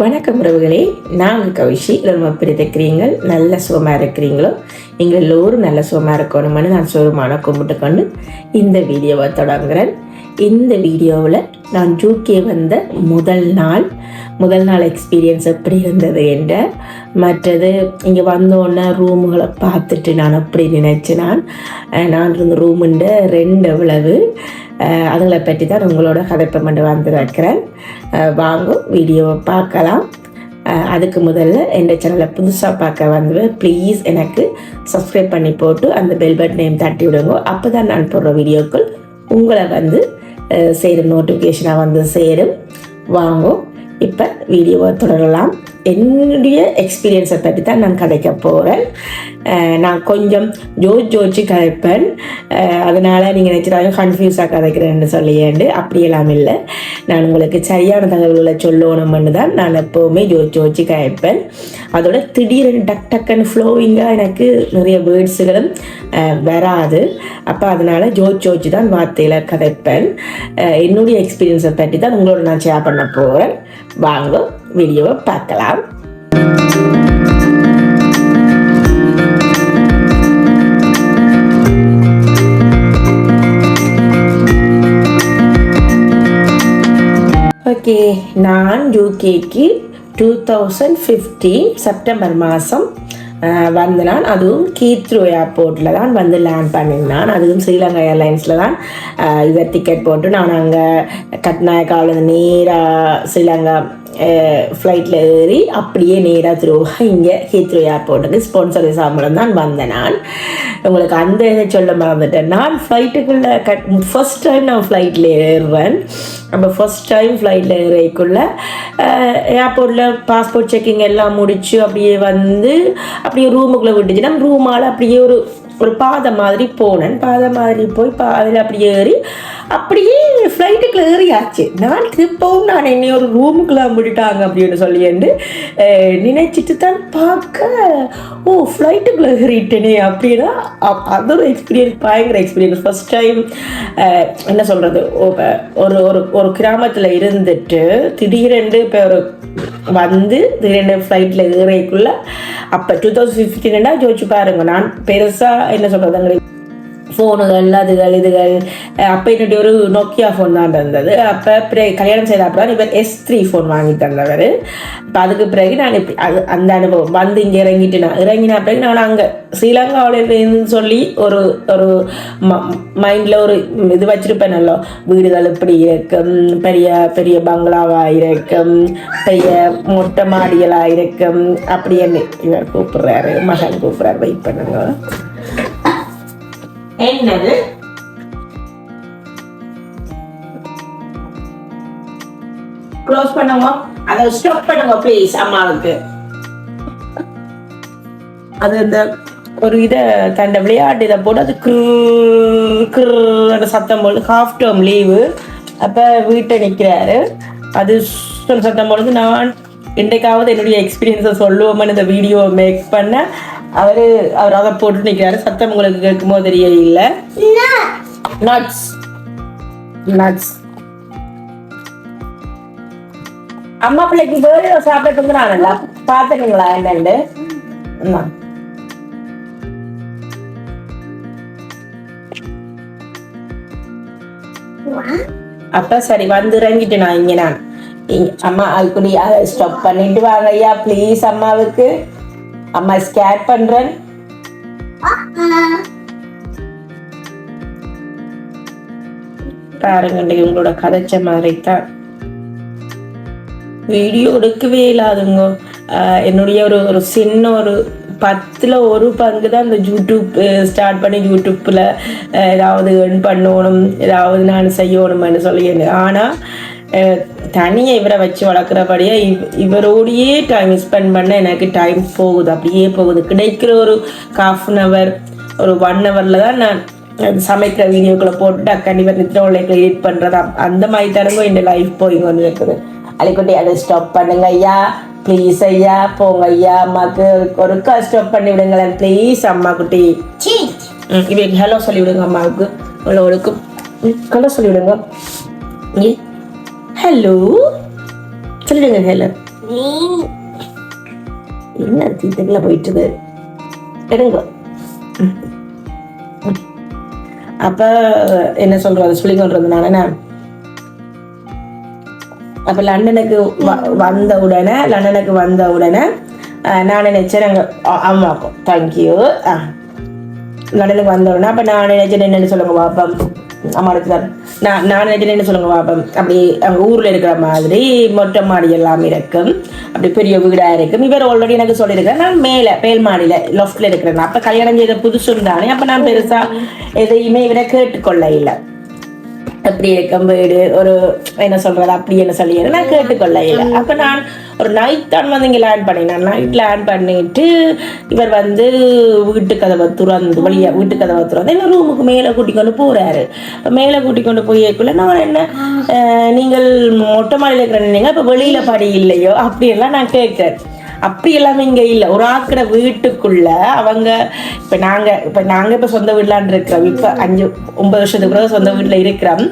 வணக்கம் உறவுகளே. நாங்கள் கவிஷி. ரொம்ப பிரித்திருக்கிறீங்கள் நல்ல சுகமாக இருக்கிறீங்களோ? நீங்கள் எல்லோரும் நல்ல சுகமாக இருக்கணும்னு நான் சுகமான கும்பிட்டு கொண்டு இந்த வீடியோவை தொடங்குறேன் இந்த வீடியோவில் நான் ஜூகே வந்த முதல் நாள். முதல் நாள் எக்ஸ்பீரியன்ஸ் எப்படி இருந்தது என்ற. மற்றது இங்கே வந்தோடனே ரூமுகளை பார்த்துட்டு நான் அப்படி நினச்சி நான் நான் இருந்த ரூமுண்ட ரெண்டு எவ்வளவு அதுங்களை பற்றி தான் உங்களோட கதைப்பை மட்டும் வந்திருக்கிறேன் அஹ், வாங்க வீடியோவை பார்க்கலாம். அதுக்கு முதல்ல எந்த சேனலை புதுசாக பார்க்க வந்துடுவேன் ப்ளீஸ் எனக்கு சப்ஸ்கிரைப் பண்ணி போட்டு அந்த பெல் பட்டனையும் தட்டி விடுங்க. அப்போ தான் நான் போடுற வீடியோக்கள் உங்களை வந்து சேரும் நோட்டிஃபிகேஷனாக வந்து சேரும். வாங்கும் இப்போ வீடியோவை தொடரலாம். என்னுடைய எக்ஸ்பீரியன்ஸை பற்றி தான் நான் கதைக்க போகிறேன் நான் கொஞ்சம் ஜோஜ் ஜோச்சு கதைப்பேன். அதனால் நீங்கள் நினச்சிட்டாங்க கன்ஃபியூஸாக கதைக்கிறேன்னு சொல்லியேண்டு. அப்படியெல்லாம் இல்லை. நான் உங்களுக்கு சரியான தகவல்களை சொல்லணும்னு தான் நான் எப்போவுமே ஜோஜ் ஜோச்சு கதைப்பேன். அதோட திடீரென டக் டக்குன்னு ஃப்ளோவிங்காக எனக்கு நிறைய வேர்ட்ஸுகளும் வராது. அப்போ அதனால் ஜோஜ் ஜோச்சு தான் வார்த்தையில் கதைப்பேன். என்னுடைய எக்ஸ்பீரியன்ஸை பற்றி தான் உங்களோட நான் ஷேர் பண்ண போகிறேன் வாங்க வீடியோவை பார்க்கலாம். ஓகே நான் யூகேக்கு டூ தௌசண்ட் ஃபிஃப்டீன் செப்டம்பர் மாதம் வந்து நான் அதுவும் கீத்ரோ ஏர்போர்ட்டில் தான் வந்து லேண்ட் பண்ணியிருந்தான். அதுவும் ஸ்ரீலங்கா ஏர்லைன்ஸில் தான் அஹ், இதை டிக்கெட் போட்டு நான் அங்கே கட்நாயக்காவிலேருந்து நேராக ஸ்ரீலங்கா ஃப்ளைட்டில் ஏறி அப்படியே நேராக திரும்ப இங்கே ஹீத்ரோ ஏர்போர்ட்டுக்கு ஸ்பான்சர் சாம்பலம் தான் வந்தேன் நான். உங்களுக்கு அந்த இதை சொல்ல மறந்துட்டேன். நான் ஃப்ளைட்டுக்குள்ளே கட் ஃபர்ஸ்ட் டைம் நான் ஃப்ளைட்டில் ஏறுவேன் நம்ம ஃபர்ஸ்ட் டைம் ஃப்ளைட்டில் ஏறக்குள்ள ஏர்போர்ட்டில் பாஸ்போர்ட் செக்கிங் எல்லாம் முடித்து அப்படியே வந்து அப்படியே ரூமுக்குள்ளே விட்டுச்சு. நம்ம ரூமால் அப்படியே ஒரு ஒரு பாதை மாதிரி போனேன். பாதை மாதிரி போய் பாதையில் அப்படியே ஏறி அப்படியே ஃப்ளைட்டுக்குள்ள ஏறியாச்சு. நான் திருப்பவும் நான் என்னை ஒரு ரூமுக்குள்ள முடிட்டாங்க அப்படின்னு சொல்லிட்டு அஹ், நினைச்சிட்டு தான் பார்க்க ஓ ஃப்ளைட்டுக்குள்ள ஏறிட்டேனே அப்படின்னா அது ஒரு எக்ஸ்பீரியன்ஸ் பயங்கர எக்ஸ்பீரியன்ஸ் ஃபர்ஸ்ட் டைம் என்ன சொல்கிறது ஒரு ஒரு ஒரு கிராமத்தில் இருந்துட்டு திடீரென்று இப்போ ஒரு வந்து திடீரென்று ஃப்ளைட்டில் ஏறைக்குள்ளே அப்போ டூ தௌசண்ட் ஃபிஃப்டீன்டா ஜோதிச்சு பாருங்க. நான் பெருசாக என்ன சொல்கிறது ஃபோனுகள் அதுகள் இதுகள். அப்போ என்னுடைய ஒரு நோக்கியா ஃபோன் தான் இருந்தது அப்போ பிறகு கல்யாணம் செய்த அப்புறம் இவர் எஸ் த்ரீ ஃபோன் வாங்கி தந்தவர். இப்போ அதுக்கு பிறகு நான் இப்படி அது அந்த அனுபவம். வந்து இங்கே இறங்கிட்டு நான் இறங்கின பிறகு நான் அங்கே ஸ்ரீலங்காவில் இருந்து சொல்லி ஒரு ஒரு மைண்டில் ஒரு இது வச்சிருப்பேனல்லோ வீடுகள் இப்படி இருக்கும் பெரிய பெரிய பங்களாவாக இருக்கும் பெரிய மொட்டை மாடிகளாக இருக்கும். அப்படின்னு இவர் கூப்பிட்றாரு மகன் கூப்பிட்றாரு. வெயிட் பண்ணுங்க என்னது? க்ளோஸ் பண்ணுங்க அதை ஸ்டாப் பண்ணுங்க ப்ளீஸ் அம்மாவுக்கு. அது இந்த ஒரு இதை தண்ட விளையாட்டு இதை போட்டு அது கிரு சத்தம் போட்டு ஹாஃப் டேர்ம் லீவு அப்போ வீட்டை நிற்கிறாரு அது சத்தம் பொழுது நான் இன்றைக்காவது என்னுடைய எக்ஸ்பீரியன்ஸை சொல்லுவோம்னு இந்த வீடியோ மேக் பண்ண அவர் அவர் அதை போட்டு நிற்கிறாரு சத்தம் உங்களுக்கு கேட்குமோ தெரியல நட்ஸ் நட்ஸ் அம்மா பிள்ளைக்கு வேறு சாப்பிட தந்துறாங்கல்ல பார்த்துக்கீங்களா என்னண்டு. அப்ப சரி வந்து இறங்கிட்டு நான் இங்க நான். அம்மா அதுக்குடி அதை ஸ்டாப் பண்ணிட்டு வாங்க ஐயா ப்ளீஸ் அம்மாவுக்கு. அம்மா ஸ்கேர் பண்றேன். பாருங்க உங்களோட கதைச்ச மாதிரி தான் வீடியோ எடுக்கவே இல்லாதுங்க. ஆஹ் என்னுடைய ஒரு ஒரு சின்ன ஒரு பத்தில் ஒரு பங்கு தான் இந்த யூடியூப் ஸ்டார்ட் பண்ணி யூடியூப்பில் ஏதாவது ஏர்ன் பண்ணணும் ஏதாவது நான் செய்யணும்னு சொல்லி ஆனால் தனியாக இவரை வச்சு வளர்க்குறபடியே இவ் இவரோடையே டைம் ஸ்பெண்ட் பண்ண எனக்கு டைம் போகுது. அப்படியே போகுது. கிடைக்கிற ஒரு half அன் ஹவர் ஒரு ஒன் ஹவரில் தான் நான் சமைக்கிற வீடியோக்களை போட்டு கண்டிப்பாக நித்திர உள்ள எடிட் பண்ணுறது அந்த மாதிரி தரங்க இந்த லைஃப் போய் கொண்டு இருக்குது. அலிக்குட்டி அதை ஸ்டாப் பண்ணுங்க ஐயா. ப்ளீஸ் ஐயா போங்க ஐயா. அம்மாக்கு ஒருக்கா ஸ்டாப் பண்ணி விடுங்களேன். ப்ளீஸ் அம்மா குட்டி இவருக்கு ஹலோ சொல்லி விடுங்க அம்மாவுக்கு. உங்களோடுக்கும் ஹலோ சொல்லி விடுங்க ஹலோ சொல்லிடுங்க ஹலோ. என்ன தீத்துக்குள்ள போயிட்டுது எடுங்க. அப்ப என்ன சொல்றது சொல்லி கொண்டிருந்தனால நான் அப்ப லண்டனுக்கு வந்த உடனே லண்டனுக்கு வந்த உடனே நான் நினைச்சேன் நாங்கள் அம்மாக்கும் தேங்க்யூ லண்டனுக்கு வந்த உடனே அப்ப நான் நினைச்சேன் என்னன்னு சொல்லுங்க பாப்பம் அம்மாவுக்கு தான் நான் நான் என்ன சொல்லுங்க அப்படி அங்க ஊர்ல இருக்கிற மாதிரி மொட்டை மாடி எல்லாம் இருக்கும். அப்படி பெரிய வீடா இருக்கும். இவர் ஆல்ரெடி எனக்கு சொல்லியிருக்கிறேன் நான் மேல மேல் மாடியில லொஃப்ட்ல இருக்கிறேன். அப்ப கல்யாணம் செய்த புதுசும் தானே அப்ப நான் பெருசா எதையுமே இவரை கேட்டுக்கொள்ள இல்லை. அப்படி இருக்கும் வீடு ஒரு என்ன சொல்றது அப்படி என்ன சொல்லி நான் கேட்டுக்கொள்ள இல்லை அப்ப நான் ஒரு நைட் தான் வந்து இங்கே லேண்ட் பண்ணினேன். நைட் லேண்ட் பண்ணிட்டு இவர் வந்து வீட்டு கதவை துறந்து வழியா வீட்டு கதவை துறந்து என்ன ரூமுக்கு மேலே கூட்டி கொண்டு போறாரு. அப்ப மேலே கூட்டி கொண்டு போயக்குள்ள நான் என்ன நீங்கள் மொட்டை மாடியில் இருக்கிறீங்க இப்போ வெளியில படி இல்லையோ அப்படியெல்லாம் நான் கேட்கிறேன். அப்படி எல்லாமே இங்கே இல்லை. ஒரு ஆக்கிற வீட்டுக்குள்ள அவங்க இப்போ நாங்கள் இப்போ நாங்கள் இப்போ சொந்த வீட்லான் இருக்கிறோம். இப்போ அஞ்சு ஒன்பது வருஷத்துக்கு பிறகு சொந்த வீட்டில் இருக்கிறோம்.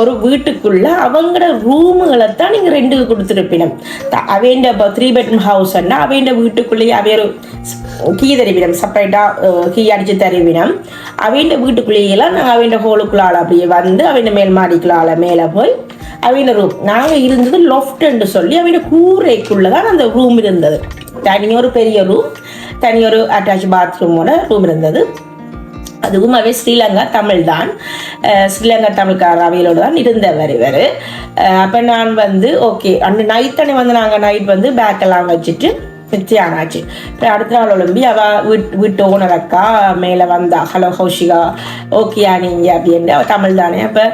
ஒரு வீட்டுக்குள்ள அவங்களோட ரூமுகளை தான் நீங்கள் ரெண்டுக்கு கொடுத்துருப்பினம். அவைண்ட இப்போ த்ரீ பெட்ரூம் ஹவுஸ்ன்னா அவைண்ட வீட்டுக்குள்ளேயே அவைய ஒரு கீ தருவினம். செப்பரேட்டாக கீ அடித்து தருவினம். அவைண்ட வீட்டுக்குள்ளேயெல்லாம் நாங்கள் அவைண்ட ஹோலுக்குள்ளால் அப்படியே வந்து அவைண்ட மேல் மாடிக்குள்ளால் மேலே போய் அவையில ரூம் நாங்கள் இருந்தது லொஃப்ட்ன்னு சொல்லி அவையில கூரைக்குள்ள தான் அந்த ரூம் இருந்தது. தனி ஒரு பெரிய ரூம் தனி ஒரு அட்டாச் பாத்ரூமோட ரூம் இருந்தது. அதுவும் அவை ஸ்ரீலங்கா தமிழ் தான். ஸ்ரீலங்கா தமிழ்கார அவையிலோடு தான் இருந்தவர் இவர். அப்போ நான் வந்து ஓகே அந்த நைட் தானே வந்து நாங்கள் நைட் வந்து பேக்கெல்லாம் வச்சுட்டு நிச்சயம் ஆச்சு அப்புறம் அடுத்த நாள் ஒழும்பி அவ வீட் வீட்டு ஓனர் அக்கா மேலே வந்தா ஹலோ ஹௌஷிகா ஓகேயா நீங்க? அப்படின்ட்டு அவ தமிழ் தானே. அப்போ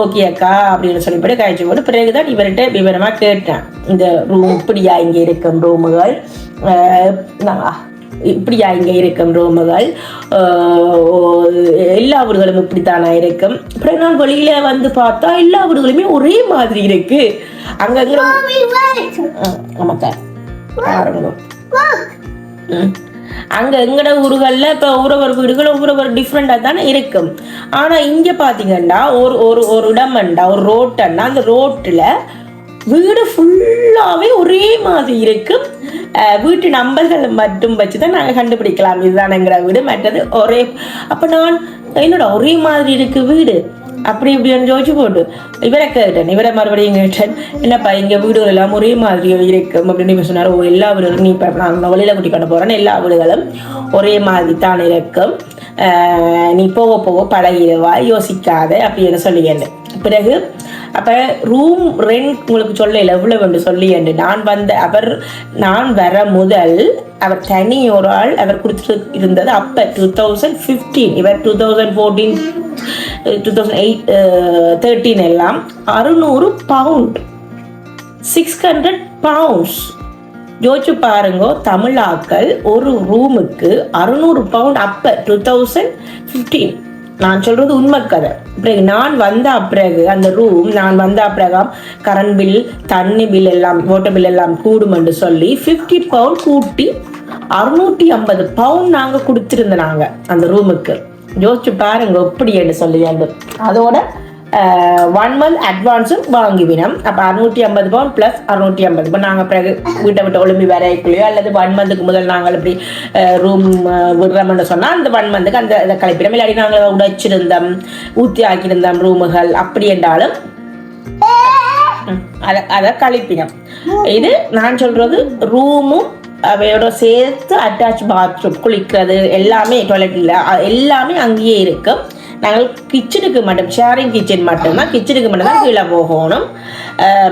ஓகே அக்கா அப்படின்னு சொல்லி போட்டு கழிச்சு போட்டு பிறகுதான் இவர்கிட்ட விவரமாக கேட்டேன். இந்த ரூம் இப்படியா இங்கே இருக்கும் ரூமுகள் இப்படியா இங்கே இருக்கும் ரூமுகள் எல்லா வீடுகளும் இப்படித்தானா இருக்கும்? அப்புறம் நான் வெளியில வந்து பார்த்தா எல்லா வீடுகளுமே ஒரே மாதிரி இருக்கு. அங்கங்க ஆமாக்கா. பாருங்க. அங்க எங்கட ஊர்கள்ல இப்ப ஊரவர் வீடுகள் ஒவ்வொரு டிஃப்ரெண்டா தானே இருக்கும். ஆனா இங்க பாத்தீங்கன்னா ஒரு ஒரு ஒரு இடம்ண்டா ஒரு ரோட்டன்னா அந்த ரோட்டுல வீடு ஃபுல்லாவே ஒரே மாதிரி இருக்கும். வீட்டு நம்பர்களை மட்டும் வச்சு தான் நாங்கள் கண்டுபிடிக்கலாம். இதுதானங்கிற வீடு மற்றது ஒரே அப்போ நான் என்னோட ஒரே மாதிரி இருக்கு வீடு? அப்படி இப்படின்னு ஜோதிச்சு போட்டு இவரை கேட்டேன் இவரை மறுபடியும் கேட்டேன். என்னப்பா இங்கே வீடுகள் எல்லாம் ஒரே மாதிரி இருக்கும் அப்படின்னு இவர் சொன்னார். ஓ எல்லா வீடுகளும் நீ இப்போ நான் வெளியில் குட்டி கொண்டு போகிறேன் எல்லா வீடுகளும் ஒரே மாதிரி தான் இருக்கும் நீ போக போக பழகிடுவா யோசிக்காத அப்படின்னு சொல்லியேன் பிறகு அப்போ ரூம் ரெண்ட் உங்களுக்கு சொல்லல எவ்வளவு என்று சொல்லி என்று. நான் வந்த அவர் நான் வர முதல் அவர் தனி ஒரு ஆள் அவர் கொடுத்துட்டு இருந்தது அப்போ டூ தௌசண்ட் ஃபிஃப்டீன் இவர் two thousand fourteen two thousand eight thirteen எல்லாம் அறுநூறு பவுண்ட் சிக்ஸ் ஹண்ட்ரட் பவுண்ட்ஸ் யோசிச்சு பாருங்க தமிழாக்கள் ஒரு ரூமுக்கு அறுநூறு பவுண்ட் அப்போ டூ தௌசண்ட் ஃபிஃப்டீன் நான் சொல்றது உண்மை கதை. பிறகு நான் வந்த பிறகு அந்த ரூம் நான் வந்த பிறகு கரண்ட் பில் தண்ணி பில் எல்லாம் வாட்டர் பில் எல்லாம் கூடும் என்று சொல்லி ஃபிஃப்டி பவுண்ட் கூட்டி அறுநூற்றி ஐம்பது பவுண்ட் நாங்கள் கொடுத்துருந்தோம் நாங்கள் அந்த ரூமுக்கு யோசிச்சு பாருங்க எப்படி என்று சொல்லி அந்த அதோட ஒன் மந்த் அட்வான்ஸும் வாங்கிவினோம் அப்போ அறுநூற்றி ஐம்பது பவுன் ப்ளஸ் அறுநூற்றி ஐம்பது. இப்போ நாங்கள் பிறகு வீட்டை விட்டு ஒளிம்பி வரைக்குள்ளேயோ அல்லது ஒன் மந்த்துக்கு முதல் நாங்கள் இப்படி ரூம் விடுறோம்னு சொன்னால் அந்த ஒன் மந்த்துக்கு அந்த இதை கழிப்பிடம். இல்லாட்டி நாங்கள் உடைச்சிருந்தோம் ஊற்றி ஆக்கியிருந்தோம் ரூமுகள் அப்படி என்றாலும் அதை அதை கழிப்பினம். இது நான் சொல்றது ரூமும் அவையோட சேர்த்து அட்டாச் பாத்ரூம் குளிக்கிறது எல்லாமே டாய்லெட்டில் எல்லாமே அங்கேயே இருக்கும். நாங்கள் கிச்சனுக்கு மட்டும் ஷேரிங் கிச்சன் மட்டும்தான் கிச்சனுக்கு மட்டும்தான் கீழே போகணும்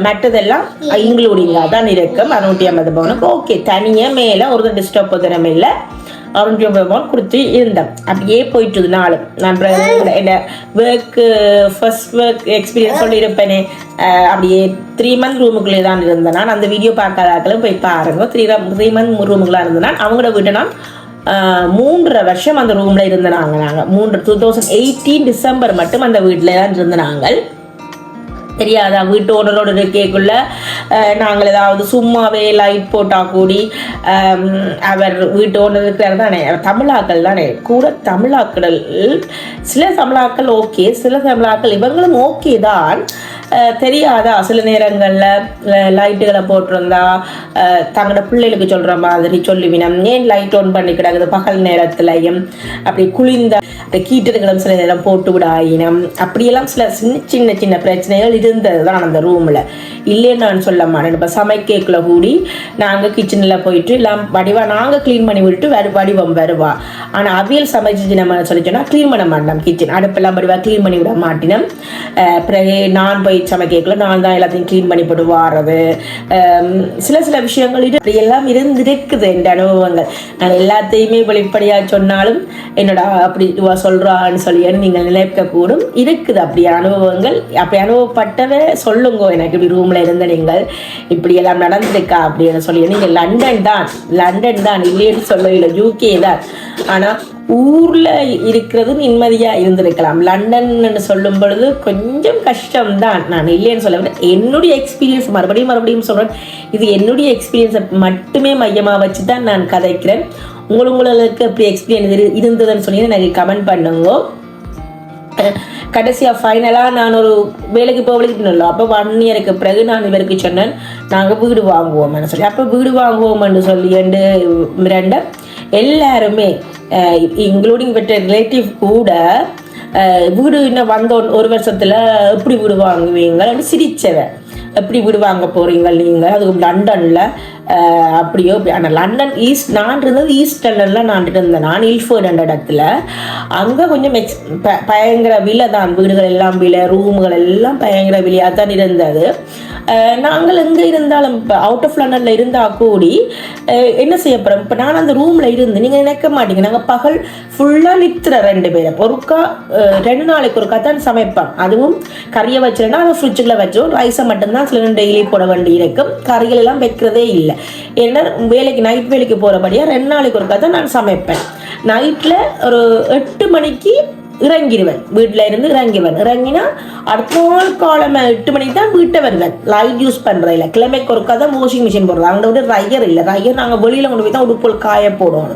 மற்றதெல்லாம் இன்க்ளூடிங்காக தான் இருக்கும் அறுநூற்றி ஐம்பது பவுனுக்கு ஓகே தனியாக மேலே ஒரு டிஸ்டர்ப் தினம் இல்லை அறுநூற்றி ஐம்பது பவுன் கொடுத்து இருந்தேன் அப்படியே போயிட்டு நாளும் நான் என்ன ஒர்க்கு ஃபர்ஸ்ட் ஒர்க் எக்ஸ்பீரியன்ஸ் சொல்லியிருப்பேனே அஹ், அப்படியே த்ரீ மந்த் ரூமுக்குள்ளே தான் இருந்தேன் நான் அந்த வீடியோ பார்க்காதாக்களும் போய் பாருங்க த்ரீ த்ரீ மந்த் ரூமுக்குள்ளே இருந்தேன் அவங்களோட வீட்டை நான் மூன்றரை வருஷம் அந்த ரூம்ல இருந்த நாங்கள் நாங்கள் மூன்று டூ தௌசண்ட் எயிட்டீன் டிசம்பர் மட்டும் அந்த வீட்டில் தான் இருந்த நாங்கள். தெரியாதா? வீட்டு ஓனரோட இருக்கேக்குள்ள அஹ், நாங்கள் ஏதாவது சும்மாவே லைட் போட்டால் கூடி அவர் வீட்டு ஓனர் இருக்கிறார் தானே தமிழாக்கள் தானே. கூட தமிழாக்கள் சில தமிழாக்கள் ஓகே சில தமிழாக்கள் இவங்களும் ஓகே தான். தெரியாத? சில நேரங்களில் லைட்டுகளை போட்டிருந்தா தங்களோட பிள்ளைகளுக்கு சொல்கிற மாதிரி சொல்லுவினம். ஏன் லைட் ஆன் பண்ணி கிடக்குது? பகல் நேரத்துலையும். அப்படி குளிர்ந்த அந்த கீட்டர்களும் சில நேரம் போட்டு விடாயினம். அப்படியெல்லாம் சில சின்ன சின்ன சின்ன பிரச்சனைகள் இருந்தது தான் அந்த ரூமில். இல்லைன்னு நான் சொல்ல மாட்டேன். இப்போ சமைக்கக்குள்ள கூடி நாங்கள் கிச்சனில் போயிட்டு எல்லாம் வடிவாக நாங்கள் க்ளீன் பண்ணி விட்டு வரு வடிவம் வருவா. ஆனால் அவியல் சமைச்சு நம்ம சொல்லி சொன்னால் க்ளீன் பண்ண மாட்டோம் கிச்சன் அடுப்பெல்லாம் வடிவாக க்ளீன் பண்ணி விட மாட்டினோம். பிறகு நான் போய் சமைக்கக்குள்ள நான் தான் எல்லாத்தையும் க்ளீன் பண்ணி போட்டு வாடுறது சில சில விஷயங்கள் இது இப்படி எல்லாம் இருந்திருக்குது என் அனுபவங்கள். நான் எல்லாத்தையுமே வெளிப்படையாக சொன்னாலும் என்னோட அப்படி இவ சொல்றான்னு சொல்லி நீங்கள் நினைக்கக்கூடும். இருக்குது அப்படி அனுபவங்கள். அப்படி அனுபவப்பட்டதை சொல்லுங்க எனக்கு இப்படி ரூம்ல இருந்த நீங்கள் இப்படி எல்லாம் நடந்திருக்கா அப்படின்னு சொல்லி. நீங்கள் லண்டன் தான் லண்டன் தான் இல்லைன்னு சொல்ல இல்லை யூகே தான். ஆனா ஊரில் இருக்கிறது நிம்மதியாக இருந்திருக்கலாம். லண்டன்னு சொல்லும் பொழுது கொஞ்சம் கஷ்டம்தான். நான் இல்லைன்னு சொல்ல என்னுடைய எக்ஸ்பீரியன்ஸ் மறுபடியும் மறுபடியும் சொல்கிறேன் இது என்னுடைய எக்ஸ்பீரியன்ஸை மட்டுமே மையமாக வச்சு தான் நான் கதைக்கிறேன். உங்கள் உங்களுக்கு எப்படி எக்ஸ்பீரியன்ஸ் இருந்ததுன்னு சொல்லி எனக்கு கமெண்ட் பண்ணுங்க. கடைசியாக ஃபைனலாக நான் ஒரு வேலைக்கு போகலிக்கிட்டோம்ல அப்போ ஒன் இயருக்கு பிறகு நான் இவருக்கு சொன்னேன் நாங்கள் வீடு வாங்குவோம்னு சொல்லி அப்போ வீடு வாங்குவோம்னு சொல்லி ரெண்டு ரெண்டு எல்லாருமே இன்க்ளூடிங் பெற்ற ரிலேட்டிவ் கூட வீடு இன்னும் வந்த ஒரு- வருஷத்தில் எப்படி வீடு அப்படின்னு சிரிச்சவன் எப்படி வீடு வாங்க போகிறீங்க நீங்கள் அதுக்கு லண்டனில் அப்படியோ ஆனால் லண்டன் ஈஸ்ட் நான் இருந்தது ஈஸ்ட் லண்டனில் நான் இருந்தேன். நான் இல்ஃபோர்ட் என்ற இடத்துல. அங்கே கொஞ்சம் எக்ஸ் ப- பயங்கர விலை தான். வீடுகள் எல்லாம் விலை ரூமுகள் எல்லாம் பயங்கர விலையாக தான் இருந்தது. நாங்கள் எங்கே இருந்தாலும் இப்போ அவுட் ஆஃப் லண்டனில் இருந்தால் கூடி என்ன செய்ய போகிறோம் இப்போ நான் அந்த ரூமில் இருந்து நீங்கள் நினைக்க மாட்டீங்க. நாங்கள் பகல் ஃபுல்லாக நிற்கிற ரெண்டு பேரும். ஒருக்கா ரெண்டு நாளைக்கு ஒருக்கா தான் சமைப்பேன் அதுவும் கறியை வச்சிருந்தா அதை ஃப்ரிட்ஜுக்குள்ள வச்சோம். ரைஸை மட்டும்தான் சில டெய்லி போட வேண்டி இருக்கும். கறிகள் எல்லாம் வைக்கிறதே இல்லை. ஏன்னா வேலைக்கு நைட் வேலைக்கு போகிறபடியாக ரெண்டு நாளைக்கு ஒருக்கா தான் நான் சமைப்பேன். நைட்டில் ஒரு எட்டு மணிக்கு இறங்கிடுவேன். வீட்டில் இருந்து இறங்கிடுவேன். இறங்கினா அடுத்த நாள் காலம் எட்டு மணிக்கு தான் வீட்டை வருவேன். லைட் யூஸ் பண்ணுறது இல்லை கிழமைக்கு ஒருக்கா தான் வாஷிங் மிஷின் போடுறது. அங்கே விட ரையர் இல்லை. ரையர் நாங்கள் வெளியில் கொண்டு போய் தான் உடுப்போல் காய போடுவோம்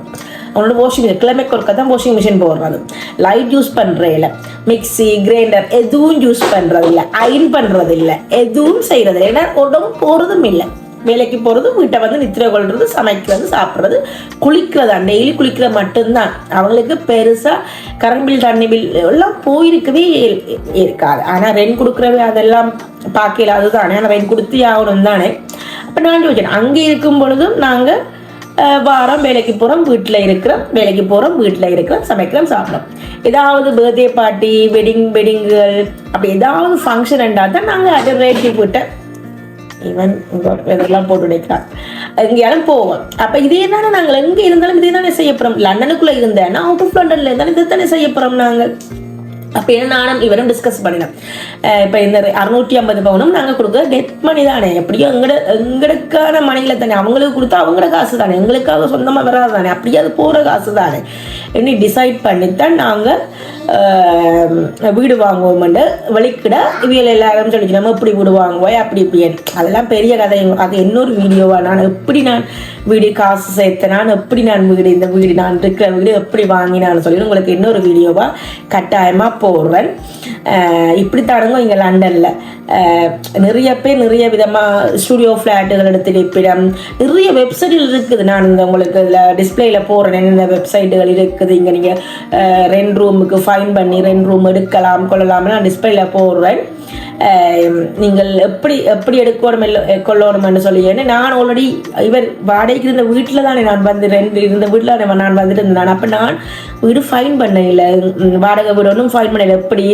அவனோட வாஷிங் மிஷின் கிழமைக்கு ஒருக்கா தான் வாஷிங் மிஷின் போடுறது லைட் யூஸ் பண்ணுறது இல்லை மிக்ஸி கிரைண்டர் எதுவும் யூஸ் பண்ணுறதில்ல அயன் பண்ணுறதில்ல எதுவும் செய்கிறது இல்லை ஏன்னா உடம்பு போகிறதும் இல்லை. வேலைக்கு போகிறது வீட்டை வந்து நித்திரை கொள்வது சமைக்கிறது சாப்பிட்றது குளிக்கிறது. டெய்லி குளிக்கிறது மட்டும்தான். அவங்களுக்கு பெருசாக கரண்ட் பில் தண்ணி பில் எல்லாம் போயிருக்கவே இருக்காது. ஆனால் ரெண்ட் கொடுக்குறவே அதெல்லாம் பார்க்கல. அதுதானே. ஆனால் ரெண்ட் கொடுத்து ஆகணும் தானே. அப்போ நான் யோசிச்சேன் அங்கே இருக்கும் பொழுதும் நாங்கள் வாரம் வேலைக்கு போகிறோம் வீட்டில் இருக்கிறோம் வேலைக்கு போகிறோம் வீட்டில் இருக்கிறோம் சமைக்கிறோம் சாப்பிட்றோம். ஏதாவது பர்த்டே பார்ட்டி வெட்டிங் வெட்டிங்குகள் அப்படி ஏதாவது ஃபங்க்ஷன் இருந்தால் தான் நாங்கள் அதை ரேட்டி விட்டு ஈவன் இதெல்லாம் போட்டு உடைக்கிறான். எங்கேயாலும் போவோம் அப்போ இதே தானே நாங்கள் எங்கே இருந்தாலும் இதே தானே செய்ய போகிறோம் லண்டனுக்குள்ளே இருந்தேன் அவுட் ஆஃப் லண்டனில் இருந்தாலும் இதை தானே செய்ய போகிறோம் நாங்கள். அப்போ என்ன நானும் இவரும் டிஸ்கஸ் பண்ணினோம். இப்போ இந்த அறுநூற்றி ஐம்பது பவுனும் நாங்கள் கொடுக்க டெத் மணி தானே? எப்படியோ எங்கட எங்களுக்கான மணியில் தானே? அவங்களுக்கு கொடுத்தா அவங்களோட காசு தானே? எங்களுக்காக சொந்தமாக வராது தானே? அப்படியே அது போகிற காசு தானே? என்ன டிசைட் பண்ணித்தான் நாங்கள் வீடு வாங்குவோம்னு வெளிக்கிட இவியல் எல்லாரும் சொல்லிக்கிறோம் இப்படி வீடு வாங்குவோம் அப்படி இப்படி அதெல்லாம் பெரிய கதை. அது இன்னொரு வீடியோவா நான் எப்படி நான் வீடு காசு சேர்த்து நான் எப்படி நான் வீடு இந்த வீடு நான் இருக்கிற வீடு எப்படி வாங்கினான்னு சொல்லி உங்களுக்கு இன்னொரு வீடியோவாக கட்டாயமாக போடுறேன். இப்படி தானுங்க இங்கே லண்டனில். நிறைய பேர் நிறைய விதமாக ஸ்டுடியோ ஃப்ளாட்டுகள் எடுத்து இருப்பிடம் நிறைய வெப்சைட்டுகள் இருக்குது. நான் இந்த உங்களுக்கு இதில் டிஸ்பிளேயில் போடுறேன். என்னென்ன வெப்சைட்டுகள் இருக்குது. இங்கே நீங்கள் ரெண்ட் ரூமுக்கு ஃபைன் பண்ணி ரெண்ட் ரூம் எடுக்கலாம் கொள்ளலாம்னு நான் டிஸ்பிளேயில் போடுறேன். நீங்கள் எப்படி எப்படி எடுக்கணும் இல்லை கொள்ளணும்னு சொல்லி ஏன்னா நான் ஆல்ரெடி இவர் வாடகைக்கு இருந்த வீட்டில் தானே நான் வந்து ரெண்டு இருந்த வீட்டில் தானே நான் வந்துட்டு இருந்தேன் அப்போ நான் வீடு ஃபைன் பண்ண இல்லை வாடகை வீடு ஒன்றும் ஃபைன் பண்ணல எப்படி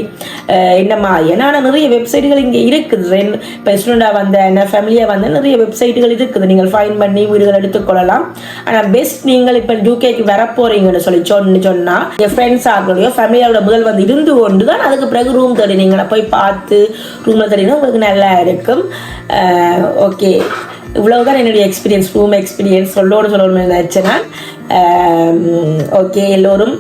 என்னம்மா? ஏன்னா நிறைய வெப்சைட்டுகள் இங்கே இருக்குது. ரெண்டு இப்போ ஸ்டூடெண்டாக வந்த என்ன ஃபேமிலியாக வந்த நிறைய வெப்சைட்டுகள் இருக்குது. நீங்கள் ஃபைன் பண்ணி வீடுகள் எடுத்துக்கொள்ளலாம் ஆனால் பெஸ்ட் நீங்கள் இப்போ யூகேக்கு வரப்போறீங்கன்னு சொல்லி சொன்னு சொன்னால் என் ஃப்ரெண்ட்ஸ் ஆகலையோ ஃபேமிலியோட முதல் வந்து இருந்து கொண்டு தான் அதுக்கு பிறகு ரூம் தேடி நீங்களை போய் பார்த்து ரூமில் தட்டினா உங்களுக்கு நல்லா இருக்கும். ஓகே இவ்வளோதான் என்னுடைய எக்ஸ்பீரியன்ஸ் ரூம் எக்ஸ்பீரியன்ஸ் சொல்லோடு சொல்லணும்னு நினச்சேன் ஓகே எல்லோரும்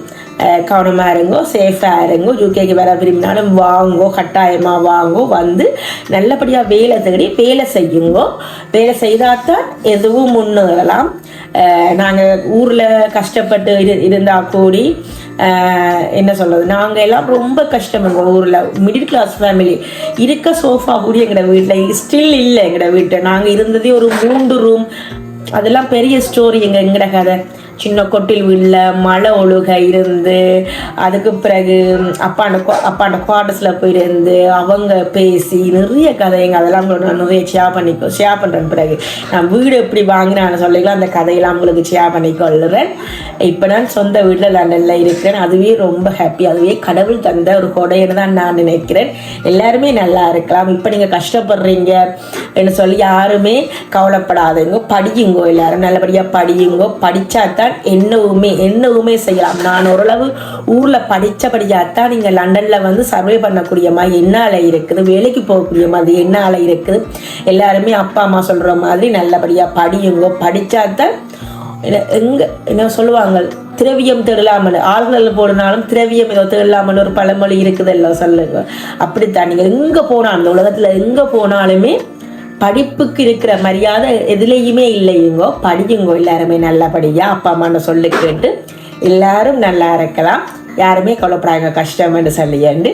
கவனமாக இருங்கோ சேஃபாக இருங்கோ யூகேக்கு வர விரும்பினாலும் வாங்கோ கட்டாயமாக வாங்கோ வந்து நல்லபடியாக வேலை தேடி வேலை செய்யுங்கோ. வேலை செய்தால் தான் எதுவும் முன்னேறலாம். நாங்கள் ஊரில் கஷ்டப்பட்டு இரு இருந்தால் கூடி என்ன சொல்கிறது நாங்கள் எல்லாம் ரொம்ப கஷ்டம் எங்கள் ஊரில். மிடில் கிளாஸ் ஃபேமிலி இருக்க சோஃபா கூட எங்களோட வீட்டில் ஸ்டில் இல்லை எங்களோட வீட்டை. நாங்கள் இருந்ததே ஒரு மூன்று ரூம் அதெல்லாம் பெரிய ஸ்டோரி எங்கள் எங்கட கதை. சின்ன கொட்டில் வீட்டில் மழை ஒழுக இருந்து அதுக்கு பிறகு அப்பாண்ட அப்பாண்ட குவார்டர்ஸில் போயிருந்து அவங்க பேசி நிறைய கதைங்க. அதெல்லாம் நான் நிறைய ஷேர் பண்ணிக்கோ ஷேர் பண்ணுறேன் பிறகு. நான் வீடு எப்படி வாங்கினான்னு சொல்லிக்கலாம் அந்த கதையெல்லாம் உங்களுக்கு ஷேர் பண்ணிக்கொள்ளுறேன் இப்போ நான் சொந்த வீட்டில் லண்டனில் இருக்கிறேன். அதுவே ரொம்ப ஹாப்பி அதுவே கடவுள் தந்த ஒரு கொடைன்னு தான் நான் நினைக்கிறேன். எல்லாருமே நல்லா இருக்கலாம். இப்போ நீங்கள் கஷ்டப்படுறீங்க என்று சொல்லி யாருமே கவலைப்படாதீங்க. படியுங்கோ எல்லாரும். நல்லபடியாக படியுங்கோ. படித்தா தான் என்னவுமே என்னவுமே செய்யலாம். நான் ஓரளவு ஊரில் படித்தபடியாத்தான் நீங்கள் லண்டனில் வந்து சர்வே பண்ணக்கூடிய மாதிரி என்னால் இருக்குது வேலைக்கு போகக்கூடிய மாதிரி என்னால இருக்குது. எல்லாருமே அப்பா அம்மா சொல்கிற மாதிரி நல்லபடியாக படியுங்களோ படித்தாதான் என்ன- எங்க என்ன சொல்லுவாங்க திரவியம் தேடலாமல் ஆள்கள் போடுனாலும் திரவியம் ஏதோ தேடலாமல் ஒரு பழமொழி இருக்குதல்ல சொல்லுங்க. அப்படித்தான். நீங்கள் எங்கே போனாலும் இந்த உலகத்தில் எங்கே போனாலுமே படிப்புக்கு இருக்கிற மரியாதை எதுலேயுமே இல்லையுங்கோ படியுங்கோ எல்லாருமே நல்லபடியாக அப்பா அம்மான்னு சொல்லி கேட்டு எல்லாரும் நல்லா இருக்கலாம். யாருமே கவலைப்படாங்க கஷ்டம்னு சொல்லியாண்டு.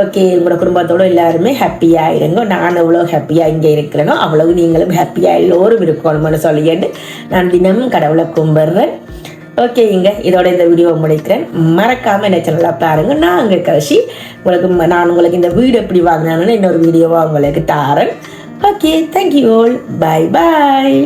ஓகே உங்களோட குடும்பத்தோட எல்லாருமே ஹாப்பியாக இருங்க. நான் எவ்வளோ ஹாப்பியாக இங்கே இருக்கிறேனோ. அவ்வளவு நீங்களும் ஹாப்பியாக எல்லோரும் இருக்கணும்னு சொல்லியாண்டு நான் தினமும் கடவுளை கும்பிட்றேன். இங்கே இதோட இந்த வீடியோவை முடிக்கிறேன். மறக்காமல் என்ன சேனலாக பாருங்கள் நான் அங்கே கழிச்சு உங்களுக்கு நான் உங்களுக்கு இந்த வீடு எப்படி வாங்கினான்னு இன்னொரு வீடியோவாக உங்களுக்கு தாரேன். Okay thank you all bye bye